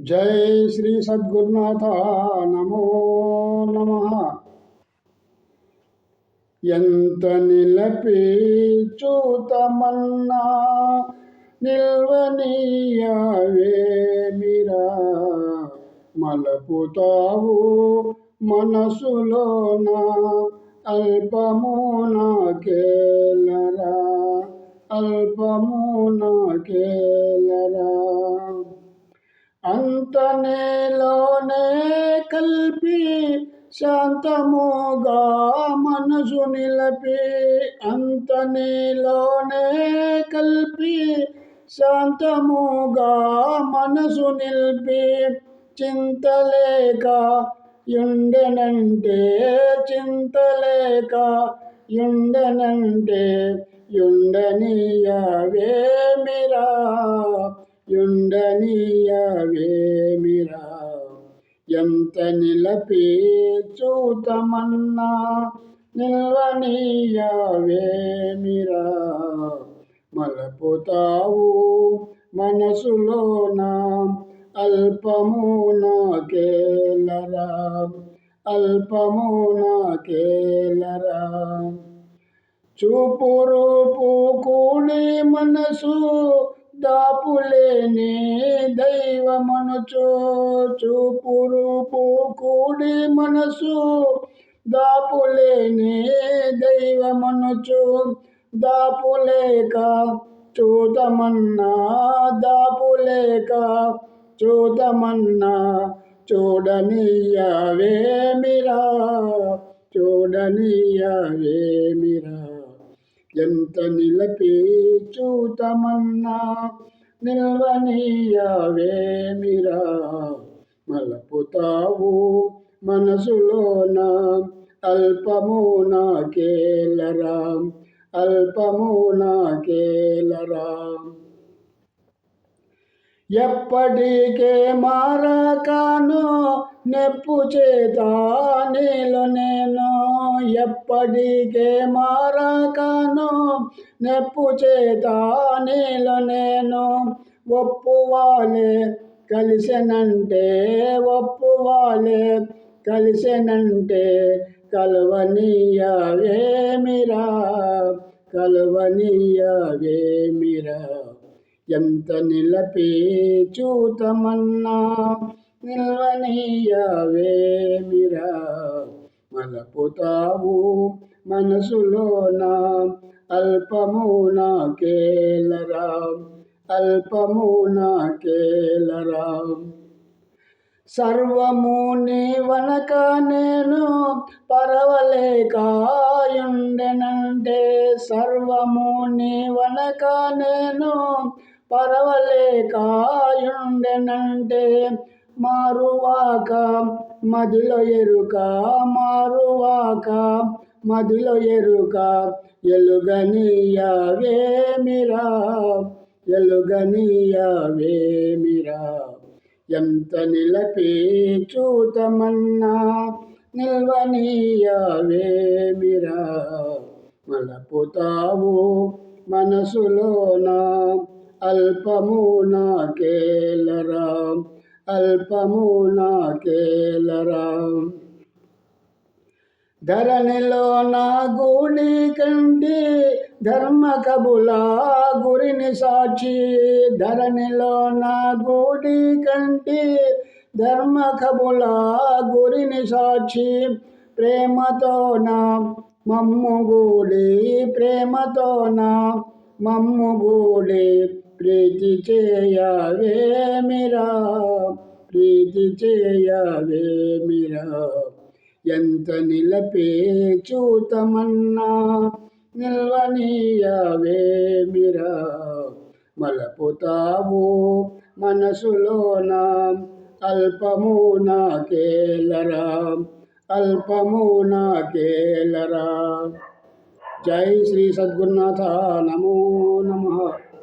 జై శ్రీ సద్గురునాథ నమో నమ. ఎంత నిలపి చూతమన్నా నిల్వనీయవేమిరా. మలపుతావు మనసులోన అల్పము నాకేలరా. అల్పము నాకేలరా. అంతనేలోనే కల్పి శాంతముగా మనసు నిలపి అంతనేలోనే కల్పి శాంతముగా మనసు నిలిపి చింతలేక యుండెనంటే చింతలేక యుండెనంటే యుండనీయవేమిరా? యుండనీయవేమిరా? ఎంత నిలపి చూతమన్నా నిల్వనీయవేమిరా? మలపుతావు మనసులోన? అల్పము నాకేలరా? అల్పము నాకేలరా? చూపు రూపు కూడి మనసు దాపులేని దైవమనుచు చూపు కూడి మనసు. దాపులేని దైవమనుచు దాపులేక చూదమన్నా దాపులేక చూదమన్నా చూడనీయవేమిరా? చూడనీయవేమిరా? ఎంత నిలపి చూతమన్నా నిల్వనీయవేమిరా? మలపుతావు మనసులోన అల్పము నాకేలరా? అల్పము నాకేలరా? ఎప్పటికే మారకాను నెప్పు చేత నీలో నేను. ఎప్పటికే మారకాను నెప్పు చేత నీలో నేను. ఒప్పువాలే కలిసెనంటే ఒప్పువాలే కలిసెనంటే కలవనీయవేమిరా? కలవనీయవేమిరా? ఎంత నిలపే చూతమన్నా నిల్వనీయవేమిరా మలపుతావు మనసులోన అల్పము నాకేలరా. అల్పము నాకేలరా. సర్వము నీ వనక నేను పరవలేకాయుండెనంటే సర్వము నీ వనక నేను పరవలేకాయుండెనంటే మారువాక మదిలో ఎరుక మారువాక మదిలో ఎరుక ఎలుగనీయవేమిరా ఎలుగనీయవేమిరా ఎంత నిలపి చూతమన్నా నిల్వనీయవేమిరా మలపుతావు మనసులోనా అల్పము నాకేలరా అల్పము నాకేలరా ధరణిలో నా గూడి కండి ధర్మ కబులా గురిని సాక్షి. ధరణిలో నా గూడి కంటి ధర్మ కబులా గురిని సాక్షి. ప్రేమతో నా మమ్ము గూడి ప్రేమతో నా మమ్ము మమ్ముగూడి ప్రీతి చేయవేమిరా ప్రీతి చేయవేమిరా ఎంత నిలపే చూతమన్నా నిల్వనీయవేమిరా మలపుతావు మనసులోన అల్పము నాకేలరా అల్పము నాకేలరా. जय श्री सद्गुनाथ नमो नमः।